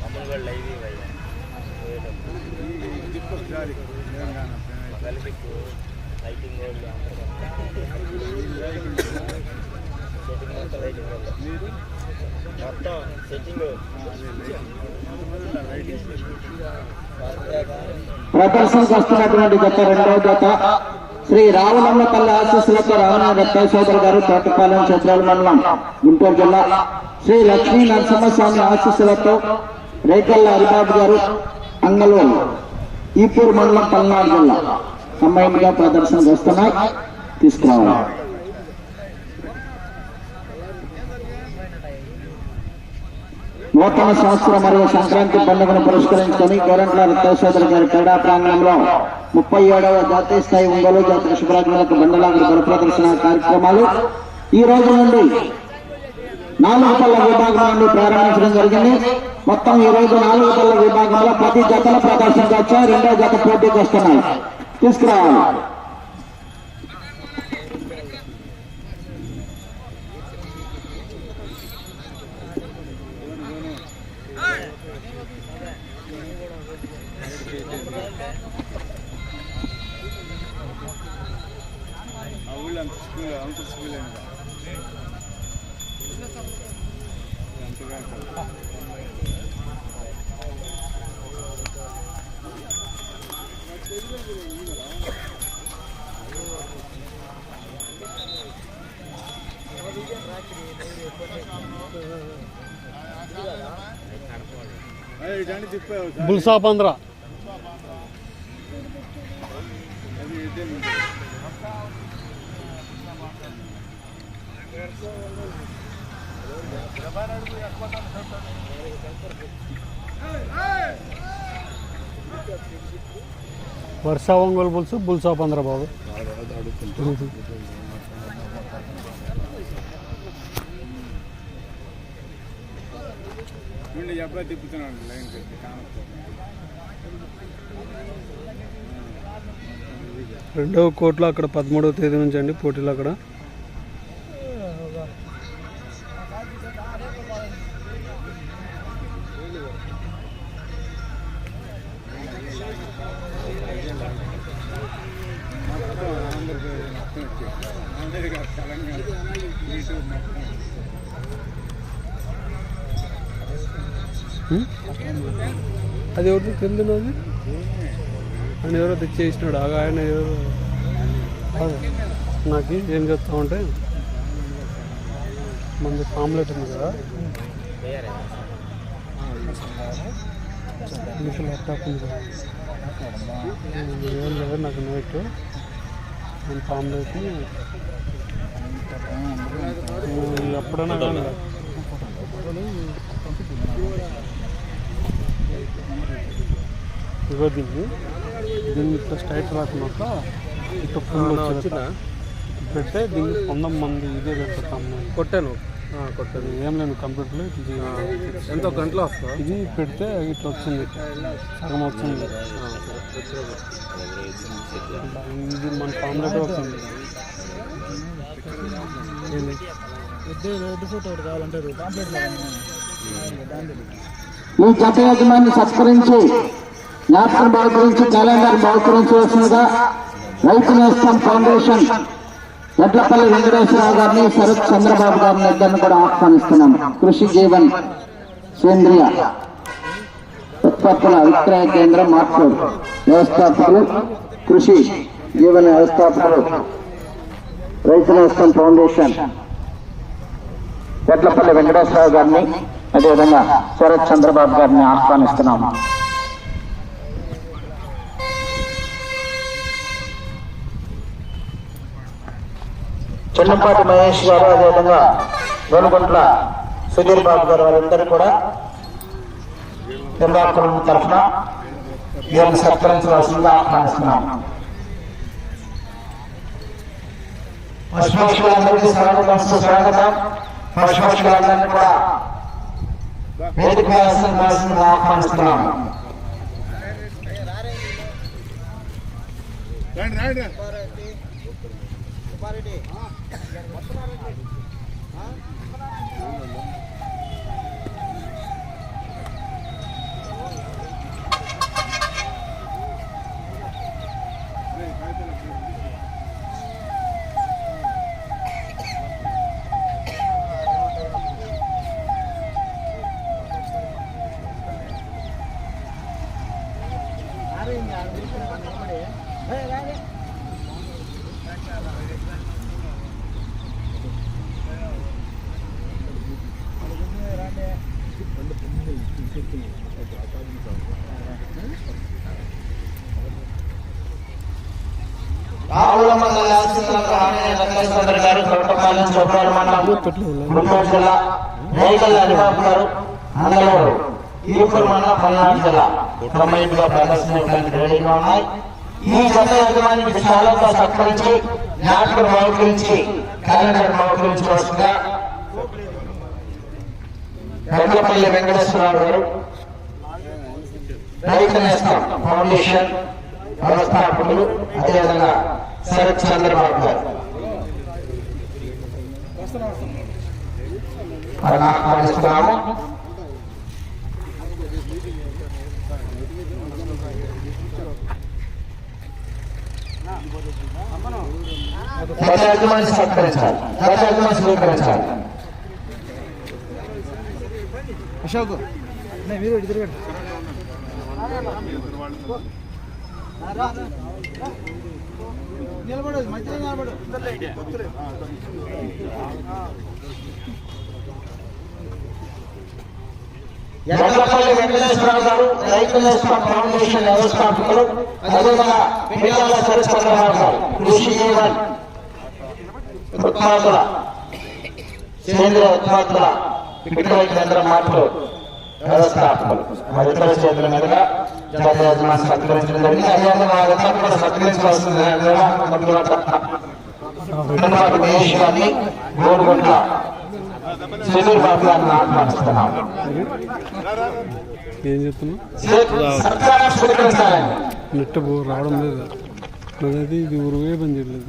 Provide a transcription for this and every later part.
మమ్మల్ని కూడా లైవ్ ఇవ్వాలి మొత్తం సెట్టింగ్ ప్రదర్శనకు వస్తున్నటువంటి రెండవ జత శ్రీ రావణమ్మపల్లి ఆశీస్సులతో రావణ రత్తాయి సోదరు గారు తోటపాలెం చిత్రాల మండలం గుంటూరు జిల్లా. శ్రీ లక్ష్మీ నరసింహస్వామి ఆశీస్సులతో రేకల్ల హరిబాబు గారు అంగళూరు ఈపూర్ మండలం పల్నాడు జిల్లా కంబైన్గా ప్రదర్శనకు తీసుకురావాలి. నూతన సంవత్సరం మరియు సంక్రాంతి పండుగను పురస్కరించుకొని గోరంట్ల రత్నసోదరి గారి క్రీడా ప్రాంగణంలో ముప్పై ఏడవ జాతీయ స్థాయి ఒంగోలు జాతీయ శుభరాజ్యాలకు బండలాగుడు బల ప్రదర్శన కార్యక్రమాలు. ఈ రోజు నుండి నాలుగు పళ్ళ విభాగాలను నుండి ప్రారంభించడం జరిగింది. మొత్తం ఈ రోజు నాలుగు పళ్ళ విభాగంలో ప్రతి జతల ప్రదర్శనకు వచ్చాయి రెండో జత పోటీకి వస్తున్నాయి. తీసుకురావాలి. ఇలాంటి బుల్సా పంద్రా వర్షా ఒంగోలు బుల్సు బుల్సా పంద్రా బాబు. ఎప్పుడో తిప్పుతున్నాడు లైన్ కట్టి రెండవ కోర్టులో అక్కడ పదమూడవ తేదీ నుంచి అండి పోటీలు అక్కడ మొత్తం ఆంధ్రప్రదేశ్ మొత్తం వచ్చాయి ఆంధ్రగా తెలంగాణ ఇటు మొత్తం హ్మ్? అది అది ఆయన ఎవరో తెచ్చేసినాడు. ఆగా ఆయన ఎవరో? నాకు ఏం చెప్తా ఉంటే మంది పాంప్లెట్ ఉంది కదా. మీకు ల్యాప్టాప్ ఉంది కదా. ఏం లేదు నాకు నోట్ నేను పాంప్లెట్ ఎప్పుడైనా కానీ ఇగో దీన్ని. దీన్ని ఇట్లా స్ట్రైట్ రాకున్నాక ఇట్లా ఫుల్ వచ్చిందా? పెడితే దీన్ని పొందం మంది ఇదే పెడతాం కొట్టాను. కొట్టాను. ఏం లేదు కంప్యూటర్లో ఇది ఎంతో గంటలో వస్తా ఇది పెడితే ఇట్లా వచ్చింది సగం వచ్చింది ఇది మన ఫామ్లోనే వచ్చింది ఏంది? ఈ జత యజమాని సత్కరించి జ్ఞాపకం బహుకరించి క్యాలెండర్ బహుకరించవలసిందిగా రైతు నేస్తం ఫౌండేషన్ ఎడ్లపల్లి వెంకటేశ్వరరావు గారిని శరత్ చంద్రబాబు గారిని ఇద్దరిని కూడా ఆహ్వానిస్తున్నాం. కృషి జీవన్ సేంద్రియ ఉత్పత్తుల విక్రయ కేంద్రం మార్పు వ్యవస్థాపకులు కృషి జీవన వ్యవస్థాపకులు రైతు నేస్తం ఫౌండేషన్ ఎడ్లపల్లి వెంకటేశ్వరరావు గారిని అదేవిధంగా శరత్ చంద్రబాబు గారిని ఆహ్వానిస్తున్నాము చిన్నపాటి మహేష్ గారు అదేవిధంగా గోనుగుంట్ల సుధీర్ బాబు గారు వారందరూ కూడా నిర్వాహకుల తరఫున వీరిని సత్కరించవలసిందిగా ఆహ్వానిస్తున్నాను పశుపక్షులందరికీ స్వాగతం. సుస్వాగతం పశుపక్షులందరినీ కూడా వేదిక వేయాల్సిందిగా ఆహ్వానిస్తున్నాం. రండి రండి రావుల మండల ఆశీస్సులతో ఆంజనేయ వెంకటేశ్వర గారు తోటపాలెం చౌపాల మండలం గుంటూరు జిల్లా రేగల్ హరిబాబు గారు అందరూ ఈపూర్ మండలం పల్నాడు జిల్లా. కంబైన్డ్గా ప్రదర్శన రెడీగా ఉన్నాయి. ఈ జత యజమానికి చాలా సత్కరించి నాటకం మౌకరించి క్యాలెండర్ మౌకరించవలసిందిగా వెంకటపల్లి వెంకటేశ్వరరావు గారు. రైతు నేస్తం ఫౌండేషన్ వ్యవస్థాపకులు అదేవిధంగా శరత్ చంద్రబాబు గారు. వారిని ఆహ్వానిస్తున్నాము గత యజమాని సత్కరించాలి గత యజమాని స్వీకరించాలి అశోక్ మీరు ఇటు తిరగండి నిలబడు మధ్యలో నిలబడు. ఎర్రపల్లి వెంకటేశ్వరరావు గారు రైతు నేస్తం ఫౌండేషన్ వ్యవస్థాపకులు అదేవిధంగా పిల్లల శరత్ గారు కృషి జీవన్ ఉత్పాదకుల సేంద్రియ ఉత్పాదకుల పిట్టుబడి కేంద్రం మార్పులు వ్యవస్థాపకులు చేతుల మీదుగా యజమాని సత్కరించడం జరిగింది. అదేవిధంగా వారందరూ కూడా సునీల్ బాబు గారిని ఆహ్వానిస్తున్నాం ఏం చెప్తున్నా సత్కారం నెట్ రావడం లేదు నాదైతే ఇది ఊరుగే పని చేయలేదు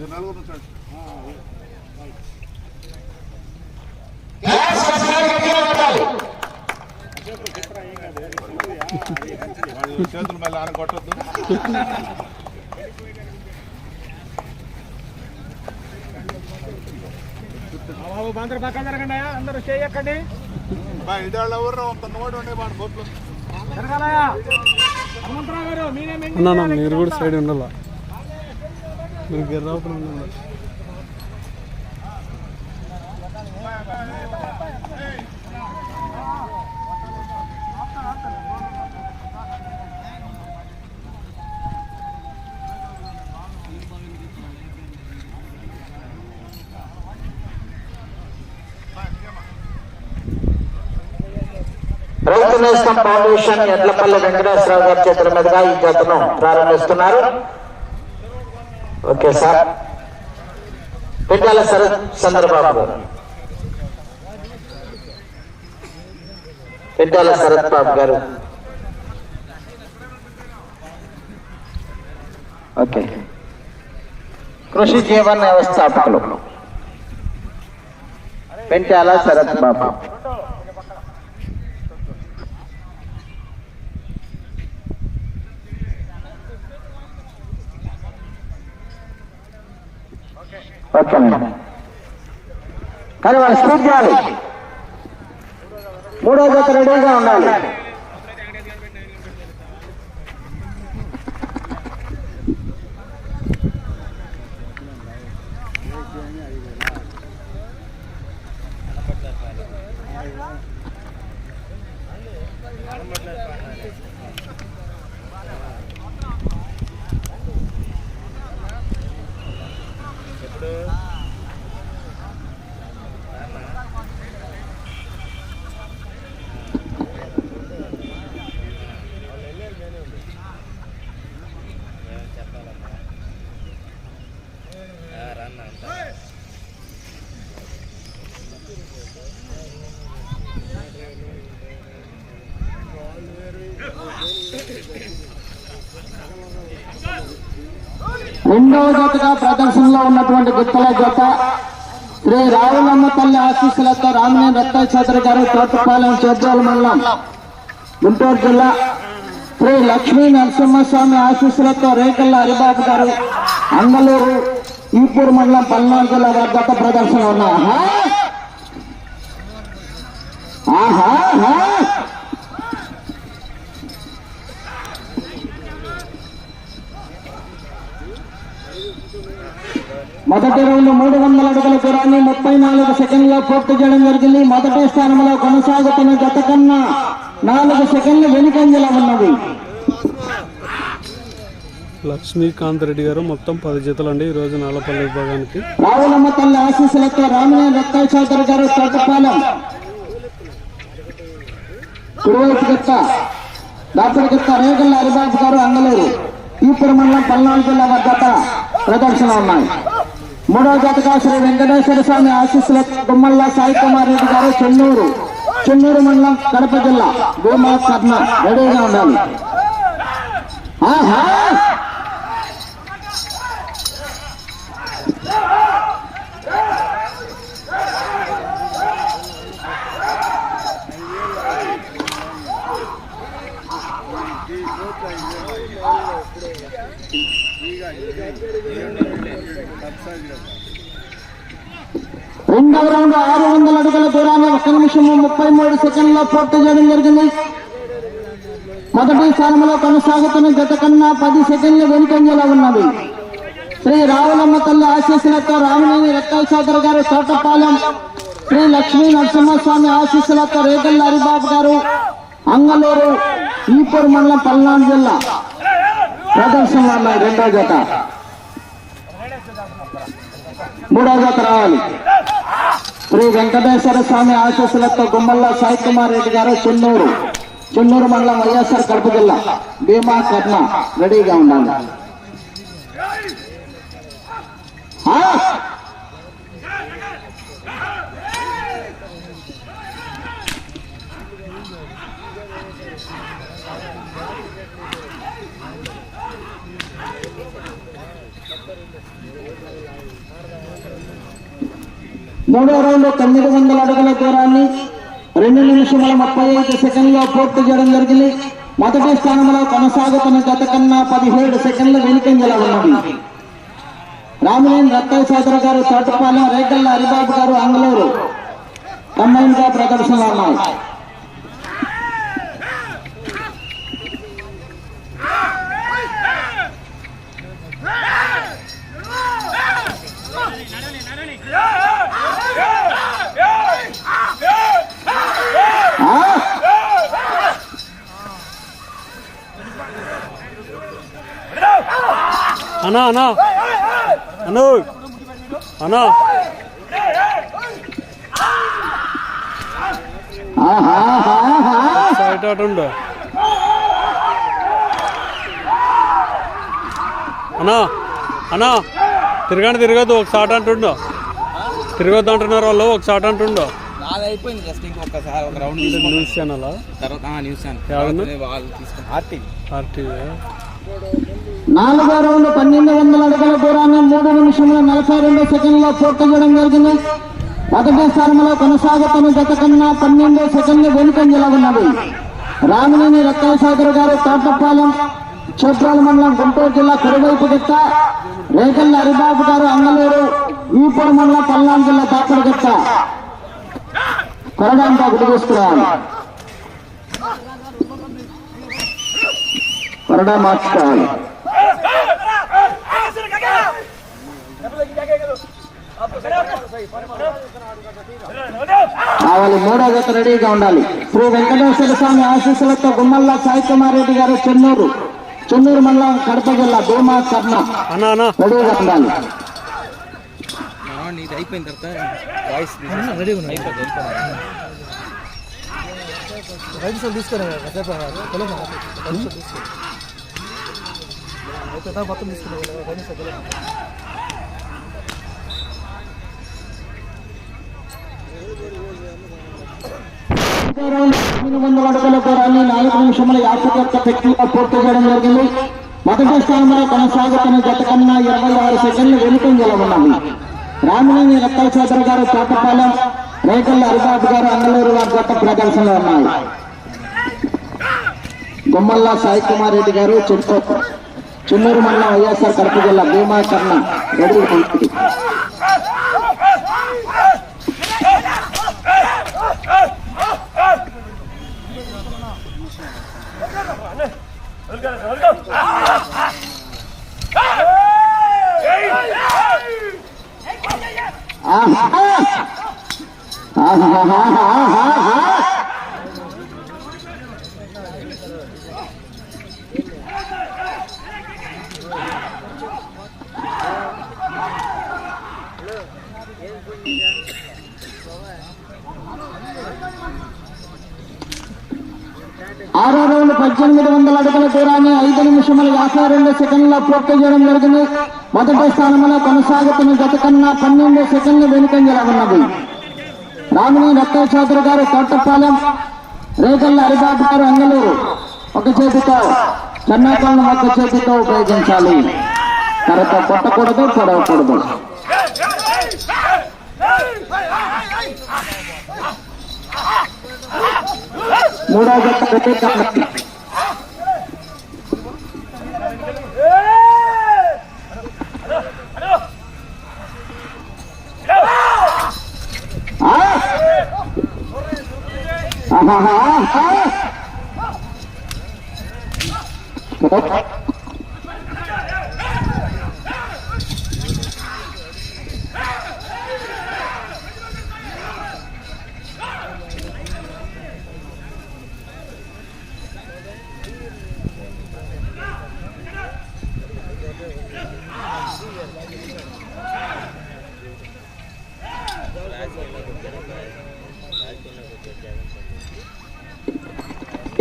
గ్లాస్ వసనాలు గట్టిగా కొట్టాలి. చేతులు మళ్ళీ ఆన కొట్టద్దు అందరు పక్కన జరగండి అందరూ చేయకండి ఇదాళ్ళు ఎవరు అంత నోటి ఉండే వాడు బొట్లు జరగాలయా హనుమంతరావు గారు మీరు కూడా సైడ్ ఉండాలా? మీరు గెర్రాపడం ఉండాలి? ఫౌండేషన్ ఎడ్లపల్లి వెంకటేశ్వరరావు గారి చేతుల మీదుగా ఈ జతను ప్రారంభిస్తున్నారు. Okay sir. పెట్టాల శరత్ చంద్రబాబు? గారు పెట్టాల శరత్ బాబు గారు? ఓకే. కృషి జీవన వ్యవస్థాపకులు. పెంటాల శరత్ బాబు ఓకేనండి కానీ వాళ్ళు స్పీడ్ చేయాలి మూడో జత రెడీగా ఉండాలి. రెండవ జతగా ప్రదర్శనలో ఉన్నటువంటి గుత్తల జత శ్రీ రావులమ్మ తల్లి ఆశీస్సులతో రామినేని రత్తాయి చౌదరి గారు తోటపాలెం చేద్రోలు మండలం గుంటూరు జిల్లా శ్రీ లక్ష్మీ నరసింహస్వామి ఆశీస్సులతో రేకల్ల హరిబాబు గారు అంగళూరు ఈపూర్ మండలం పల్నాడు జిల్లా వారి గత ప్రదర్శన ఉన్నా ఆహా ఆహా. మొదటి రౌండ్ మూడు వందల అడుగుల దూరాన్ని ముప్పై నాలుగు సెకండ్లో పూర్తి చేయడం జరిగింది. మొదటి స్థానంలో కొనసాగుతున్న గత కన్నా నాలుగు సెకండ్లు వెనుకంజల ఉన్నది. లక్ష్మీకాంత్ రెడ్డి గారు మొత్తం పది జతలు అండి ఈరోజు నాలపల్లి విభాగానికి. రావులమ్మ తల్లి ఆశీస్సులతో రామినేని రత్తాయి చౌదరి గారు తోటపాలెం. కుడివైపు గిత్త దాపడి గిత్త రేగల్ల హరిబాబు గారు అంగలూరు. ఈపుర మండలం పల్నాడు జిల్లా వద్ద ప్రదర్శన ఉన్నాయి. మూడవ జతగా శ్రీ వెంకటేశ్వర స్వామి ఆశీస్సుల గుమ్మల్ల సాయి కుమార్ రెడ్డి గారు చెన్నూరు. చెన్నూరు మండలం కడప జిల్లా భూమా కర్ణ. రెడీగా ఉండాలి. ఆహా! రెండవ రౌండ్ ఆరు వందల అడుగుల దూరాన్ని ఒక నిమిషము ముప్పై మూడు సెకండ్లో పూర్తి చేయడం జరిగింది. మొదటి స్థానంలో కొనసాగుతున్న గత కన్నా పది సెకండ్లు వెనుకంజలో ఉన్నది. శ్రీ రావులమ్మ తల్లి ఆశీస్సులతో రామనేని రెక్కల సోదరు గారు తోటపాలెం శ్రీ లక్ష్మీ నరసింహస్వామి ఆశీస్సులతో రేగల్ల హరిబాబు గారు అంగలూరు ఈపూర్ మండలం పల్నాడు జిల్లా. ప్రదర్శన రెండో జత. మూడో రావాలి శ్రీ వెంకటేశ్వర స్వామి ఆశీస్సులతో గుమ్మల్ల సాయి కుమార్ రెడ్డి గారు చెన్నూరు. చెన్నూరు మండలం వైఎస్ఆర్ కడప జిల్లా. భీమా కర్ణ రెడీగా ఉండాలి. మూడో రౌండ్ తొమ్మిది వందల అడుగుల దూరాన్ని రెండు నిమిషముల ముప్పై ఐదు సెకండ్లో పూర్తి చేయడం జరిగింది. మొదటి స్థానంలో కొనసాగుతున్న గత కన్నా పదిహేడు సెకండ్ల వెనుకంజల ఉన్నది. రామలేని రత్తయ్య సోదరు గారు తోటపాలెం రేగల్ల హరిబాబు గారు అంగళూరు కంబైన్గా ప్రదర్శనలు ఉన్నాయి. అన్నా అన్నా. అను అన్నా. సైట్ అటు ఉండు అన్నా అన్నా. తిరగండి తిరగద్దు ఒక షాట్ అంటుండు. తిరగొద్దు అంటున్నారు వాళ్ళు ఒక షాట్ అంటుండు. అయిపోయింది జస్ట్ ఇంకొకసారి ఒక రౌండ్ న్యూస్ ఛానల్? తర్వాత న్యూస్ ఛానల్. RT RTV. నాలుగో రౌండ్ పన్నెండు వందల అడుగుల దూరాన్ని మూడు నిమిషంలో నలభై రెండు సెకండ్లో పూర్తి చేయడం జరిగింది. మొదటి స్థానంలో కొనసాగుతున్న జత కన్నా పన్నెండు సెకండ్లు వెనుకంజలా ఉన్నది. రామినేని రక్కల సోదరు గారు తోటపాలెం చోట్రాల మండలం గుంటూరు జిల్లా కుడివైపు గిత్త రేగల్ల హరిబాబు గారు అంగలూరు ఈపూర్ మండలం పల్నాడు జిల్లా తాపడి గిత్త కొరడానికి ఒకటి తీసుకురావాలి కొరడా మార్చుకోవాలి. కావాలి. మూడో జత రెడీగా ఉండాలి. శ్రీ వెంకటేశ్వర స్వామి ఆశీస్సులతో గుమ్మల్ల సాయి కుమార్ రెడ్డి గారు చెన్నూరు. చెన్నూరు మండలం కడప జిల్లా భూమా కర్ణ అన్నా అన్నా. రెడీగా ఉండాలి. నీది అయిపోయిన తర్వాత వాయిస్ రెడీ ఉన్నాయి ఎనిమిది వందల అడుగుల దూరాన్ని నాలుగు నిమిషముల యాభై ఒక్క పెట్టిలో పూర్తి చేయడం జరిగింది మొదటి స్థానంలో కొనసాగుతున్న గత కన్నా ఇరవై ఆరు సెకండ్లు వెనుకంజల ఉన్నవి రామినేని రత్నశేఖర్ గారు తోటపాలెం రేకల్ హరిబాబు గారు అంగళూరు వారి గొప్ప ప్రదర్శనలో ఉన్నాయి గుమ్మల్లా సాయి కుమార్ రెడ్డి గారు చిన్నూరు మండలం వైఎస్ఆర్ కడప జిల్లా భీమా కర్ణ రెడ్డి పంపిణీ ఆహా ఆహాహాహాహా. ఆరో పద్దెనిమిది వందల అడుగుల దూరాన్ని ఐదు నిమిషముల యాభై రెండు సెకండ్ల పూర్తి చేయడం జరిగింది. మొదటి స్థానంలో కొనసాగుతున్న గత కన్నా పన్నెండు సెకండ్లు వెనుకంజల ఉన్నది. రామిని రత్న చౌదరి గారు తోటపాలెం రేగల్ల హరిబాబు గారు అంగలూరు ఒక చేతితో చెన్నాపాలను ఒక చేతితో ఉపయోగించాలి. కరెక్ట్ కొట్టకూడదు పొడవకూడదు. మూడో జత ఆహాహా!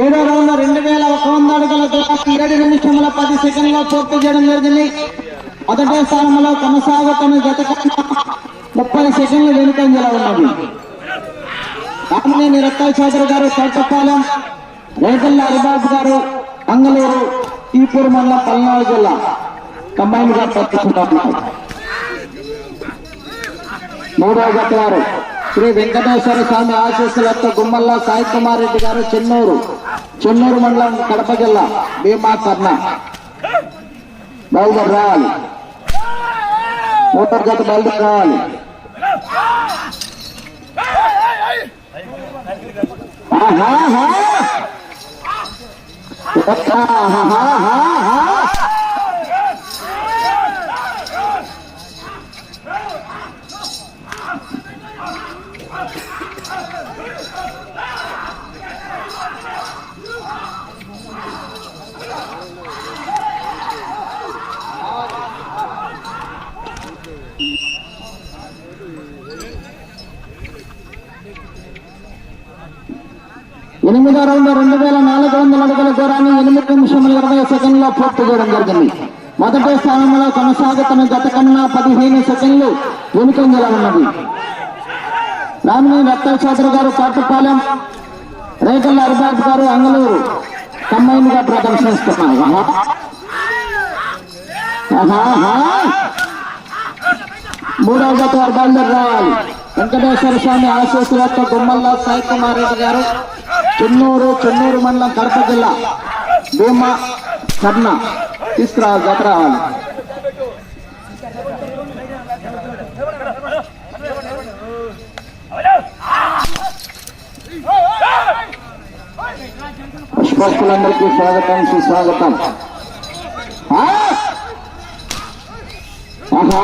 ఏడో రౌండ్ రెండు వేల ఒక వంద అడుగుల దూరాన్ని ఏడు నిమిషముల పది సెకండ్లో పూర్తి చేయడం జరిగింది. మొదటి స్థానంలో కొనసాగుతున్న గత ముప్పై సెకండ్లు వెనుకంజల ఉన్నది. రామనేని రత్తాల చౌదరి గారు తోటపాలెం రేగల్ల హరిబాబు గారు అంగళూరు ఈపూరు మండలం పల్నాడు జిల్లా. కంబైన్గా ప్రదర్శిస్తున్నారు మూడో జత వారు. శ్రీ వెంకటేశ్వర స్వామి ఆశీస్సులతో గుమ్మల్ల సాయి కుమార్ రెడ్డి గారు చెన్నూరు. చెన్నూరు మండలం కడప జిల్లా భీమా కర్ణ. బయలుదేరి రావాలి. మూడో జత బయలుదేరి రావాలి. ఆహా ఎనిమిదో రౌండ్ రెండు వేల నాలుగు వందల అడుగుల దూరాన్ని ఎనిమిది నిమిషముల ఇరవై సెకండ్లో పూర్తి చేయడం జరిగింది. మొదటి స్థానంలో కొనసాగుతున్న గత కన్నా పదిహేను సెకండ్లు వెనుకంజల ఉన్నది. రామిని రత్న చౌదరి గారు కాటుపాలెం రేగల్ల అరిబాబు గారు అంగళూరు. కంబైన్గా ప్రదర్శిస్తున్నారు మూడవ గత వారు రావాలి. వెంకటేశ్వర స్వామి ఆశీస్సులతో గుమ్మల్లో సాయి కుమార్ రెడ్డి గారు చెన్నూరు చెన్నూరు మండలం కడప జిల్లా. భీమా కర్ణ తీసుకురా జత రావాలి పుష్పస్తులందరికీ స్వాగతం సుస్వాగతం. ఆహా!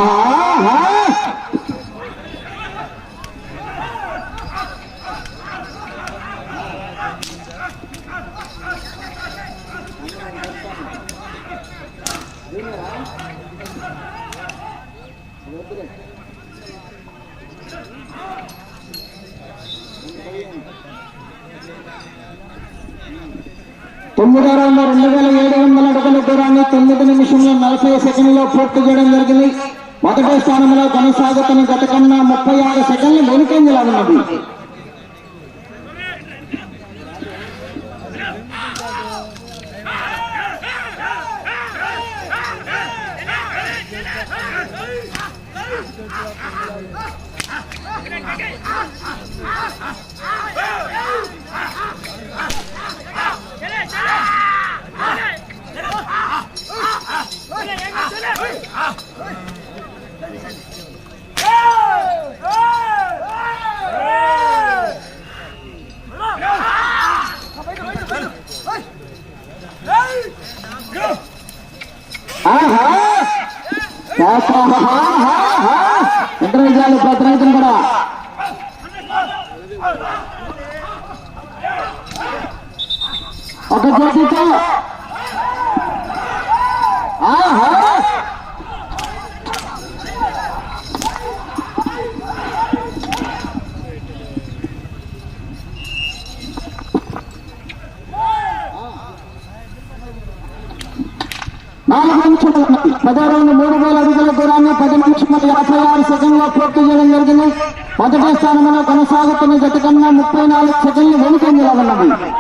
తొమ్మిదో రౌండ్ రెండు వేల ఏడు వందల అడుగుల దూరాన్ని తొమ్మిది నిమిషంలో నలభై సెకండ్లో పూర్తి చేయడం జరిగింది. మొదటి స్థానంలో కొనసాగుతున్న గత కన్నా ముప్పై ఆరు సెకండ్లు వెనుకంజలా ఉన్నది ఒక నాలుగు నిమిషాలు ఉన్నాయి. మూడు వేల అడుగుల దూరాన్ని పది నిమిషముల యాభై ఆరు సెకండ్లో పూర్తి చేయడం జరిగింది మొదటి స్థానంలో కొనసాగుతున్న జత కన్నా ముప్పై నాలుగు సెకండ్లు వెనుక ఉన్నది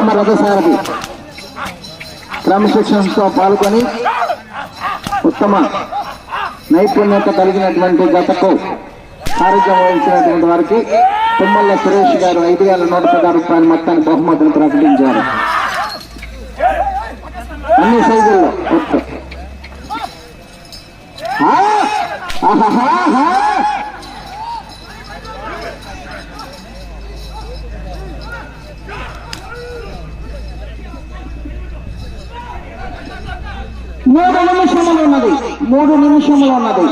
ఉత్తమ రథసారథి క్రమశిక్షణతో పాల్గొని ఉత్తమ నైపుణ్యత కలిగినటువంటి గతకు ఆరోగ్యం వహించినటువంటి వారికి తుమ్మల్ల సురేష్ గారు ఐదు వేల నూట పదహారు రూపాయల మొత్తాన్ని బహుమతులు ప్రకటించారు. అన్ని సైజుల్లో. ఒక్క. ఆ! ఆహాహాహా! మూడు నిమిషములు ఉన్నది మూడు నిమిషములు ఉన్నది.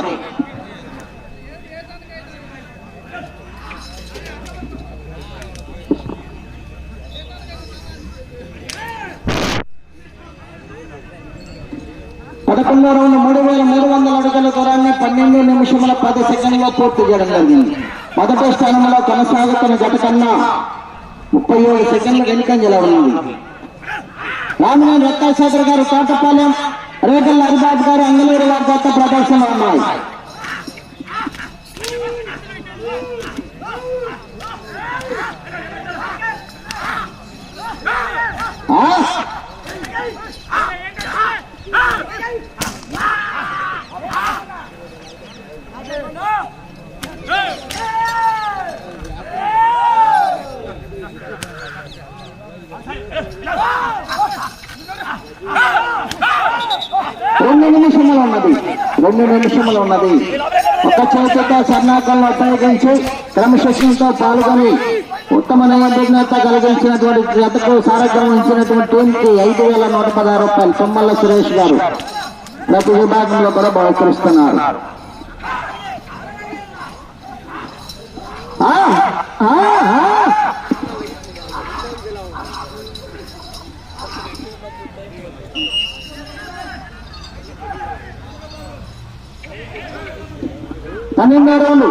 పదకొండో రౌండ్ మూడు వేల మూడు వందల అడుగుల దూరాన్ని పన్నెండు నిమిషముల పది సెకండ్లో పూర్తి చేయడం జరిగింది. మొదటి స్థానంలో కొనసాగుతున్న జత కన్నా ముప్పై ఏడు సెకండ్ల వెనుకంజలో ఉన్నది. రామినేని రత్నాశేఖర్ గారు తోటపాలెం రేగల్ హరిబాబు గారు అంగళూరు వారి కొత్త ప్రదర్శనలో ఉన్నాయి. నిమిషములు ఉన్నది. రెండు నిమిషములు ఉన్నది. ఒక చేతితో సర్ణాకంలో ఉపయోగించి క్రమశిక్షణతో పాల్గొని ఉత్తమ నైపుణ్యత కలిగించినటువంటి జతకు సారథ్యం ఇచ్చినటువంటి టీంకి ఐదు వేల నూట పదహారు రూపాయలు తుమ్మల్ల సురేష్ గారు ప్రతి విభాగంలో కూడా బహుకరిస్తున్నారు. ఆ, ఆ, పన్నెండో రౌండ్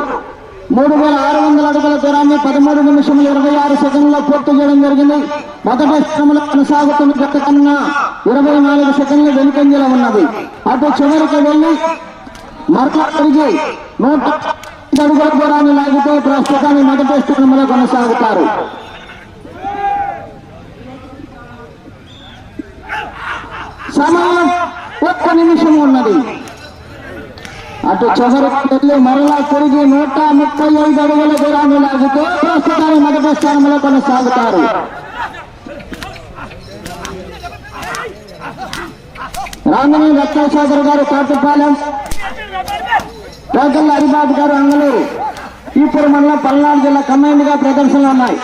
మూడు వేల ఆరు వందల అడుగుల దూరాన్ని పదమూడు నిమిషముల ఇరవై ఆరు సెకండ్లో పూర్తి చేయడం జరిగింది. మొదటి స్థానంలో కొనసాగుతున్న గత కన్నా ఇరవై నాలుగు సెకండ్లు వెనుకంజలో ఉన్నది. అటు చివరికి వెళ్ళి మరలా తిరిగి నూట అడుగుల దూరాన్ని లాగితే ప్రస్తుతాన్ని మొదటి స్థానంలో కొనసాగుతారు. సమయం ఒక్క నిమిషం ఉన్నది. అటు చివరికి మరలా తిరిగి నూట ముప్పై ఐదు అడుగుల దూరాన్ని లాగుతూ ప్రస్తుతాన్ని మొదటి స్థానంలో కొనసాగుతారు. రామని రత్నసాగర్ గారు కాటుపాలెం కోకల్ల హరిబాబు గారు అంగళూరు ఇప్పుడు మండలం పల్నాడు జిల్లా కమాండ్గా ప్రదర్శనలు ఉన్నాయి.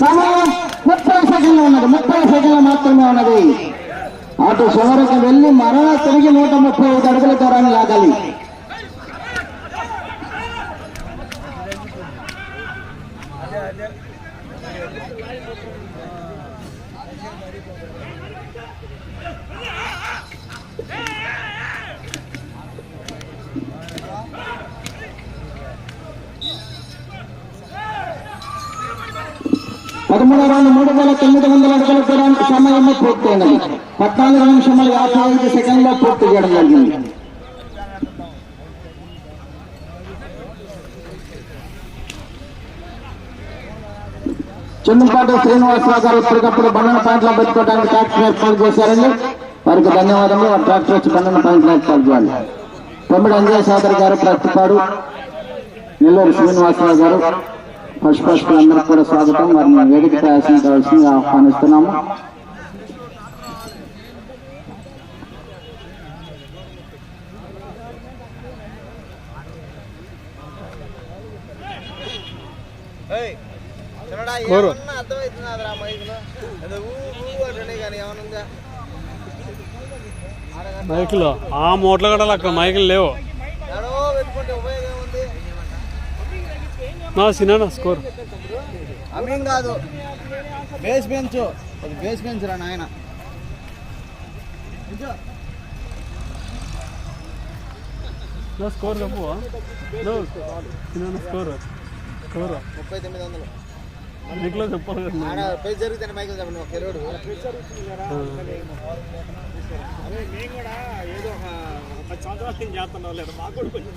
సమయం ముప్పై సెకండ్లు ఉన్నది ముప్పై సెకండ్లు మాత్రమే ఉన్నది. అటు చివరికి వెళ్ళి మరలా తిరిగి నూట ముప్పై ఐదు అడుగుల దూరాన్ని లాగాలి. పదమూడు రెండు మూడు వేల తొమ్మిది వందల అడుగుల దూరానికి సమయం పూర్తయినది. పద్నాలుగు నిమిషముల యాభై ఐదు సెకండ్లో పూర్తి చేయడం జరిగింది. చెన్నుపాటి శ్రీనివాసరావు గారు ఇప్పటికప్పుడు బండల పాయింట్లో పెట్టుకోవడానికి ట్రాక్టర్ ఏర్పాటు చేశారండి. వారికి ధన్యవాదములు. వారి ట్రాక్టర్ వచ్చి బండల పాయింట్లు ఏర్పాటు చేయాలి. తమ్ముడు అంజయ్ సోదరి గారు ప్రస్తుతాడు నెల్లూరు శ్రీనివాసరావు గారు. పశుపక్షులందరికీ కూడా స్వాగతం. వారిని వేదిక ప్రయాసం కావాల్సింది ఆహ్వానిస్తున్నాము. కోరు. మైకులో? ఆ మూటలు కూడా అక్కడ మైకులు లేవు. నా సినా స్కోర్. అమీన్ కాదు. Base bench. అది బేస్ బెంచ్ రా నాయన. నా స్కోర్ చెప్పు. స్కోర్. ముప్పై తొమ్మిది వందలు. మైకులో చెప్పాలి కదా. ఆడ పై జరిగితే మైకులు చెప్పండి ఒక కెరోడు అదే మేము కూడా ఏదో ఒక పది సంవత్సరాల నుంచి చేస్తున్నాం లేదు మాకు కూడా కొంచెం.